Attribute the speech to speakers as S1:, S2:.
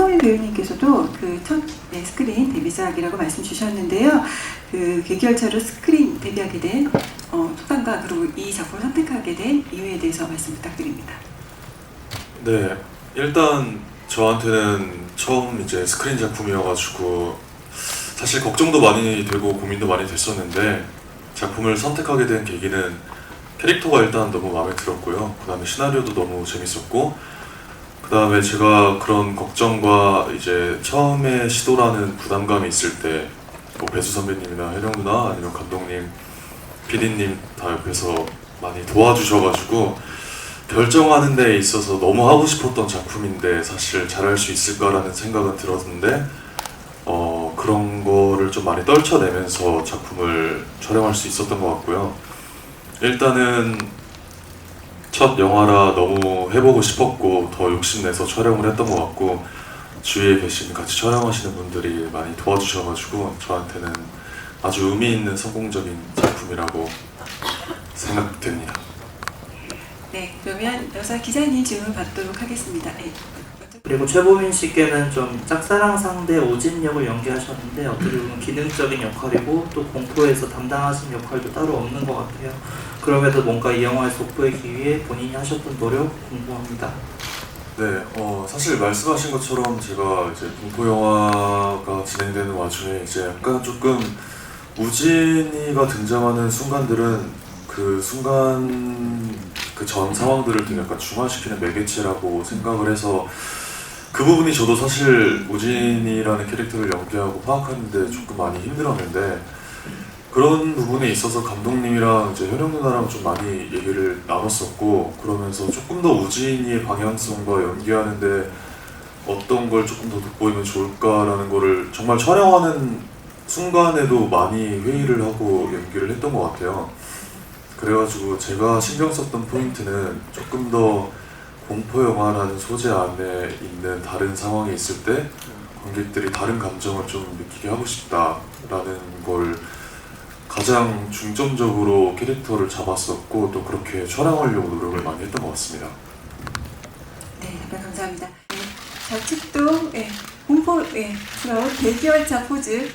S1: 최보민 배우님께서도 그 첫 스크린 데뷔작이라고 말씀 주셨는데요. 그 계기열차로 스크린 데뷔하게 된 어, 소감과 그리고 이 작품을 선택하게 된 이유에 대해서 말씀 부탁드립니다.
S2: 네, 일단 저한테는 처음 이제 스크린 작품이어가지고 사실 걱정도 많이 되고 고민도 많이 됐었는데 작품을 선택하게 된 계기는 캐릭터가 일단 너무 마음에 들었고요. 그 다음에 시나리오도 너무 재밌었고 그 다음에 제가 그런 걱정과 이제 처음에 시도라는 부담감이 있을 때 뭐 배수 선배님이나 혜령 누나 아니면 감독님, PD님 다 옆에서 많이 도와주셔가지고 결정하는 데 있어서 너무 하고 싶었던 작품인데 사실 잘할 수 있을까라는 생각은 들었는데 어, 그런 거를 좀 많이 떨쳐내면서 작품을 촬영할 수 있었던 것 같고요. 일단은 첫 영화라 너무 해보고 싶었고 더 욕심내서 촬영을 했던 것 같고 주위에 계신 같이 촬영하시는 분들이 많이 도와주셔가지고 저한테는 아주 의미 있는 성공적인 작품이라고 생각됩니다.
S1: 네, 그러면 여사 기자님 질문 받도록 하겠습니다. 네.
S3: 그리고 최보민 씨께는 좀 짝사랑 상대 오진 역을 연기하셨는데 어떻게 보면 기능적인 역할이고 또 공포에서 담당하신 역할도 따로 없는 것 같아요. 그럼에도 뭔가 이 영화에 돋보이기 위해 본인이 하셨던 노력 궁금합니다.
S2: 네, 어, 사실 말씀하신 것처럼 제가 이제 공포 영화가 진행되는 와중에 이제 약간 조금 우진이가 등장하는 순간들은 그 순간 그 전 상황들을 되게 약간 중화시키는 매개체라고 생각을 해서 그 부분이 저도 사실 우진이라는 캐릭터를 연기하고 파악하는데 조금 많이 힘들었는데 그런 부분에 있어서 감독님이랑 이제 현영 누나랑 좀 많이 얘기를 나눴었고 그러면서 조금 더 우진이의 방향성과 연기하는데 어떤 걸 조금 더 돋보이면 좋을까라는 거를 정말 촬영하는 순간에도 많이 회의를 하고 연기를 했던 것 같아요. 그래가지고 제가 신경 썼던 포인트는 조금 더 공포 영화라는 소재 안에 있는 다른 상황이 있을 때 관객들이 다른 감정을 좀 느끼게 하고 싶다라는 걸 가장 중점적으로 캐릭터를 잡았었고 또 그렇게 촬영하려고 노력을 많이 했던 것 같습니다.
S1: 네, 감사합니다. 네, 좌측도 예, 공포 예, 스러운 대기열차 포즈.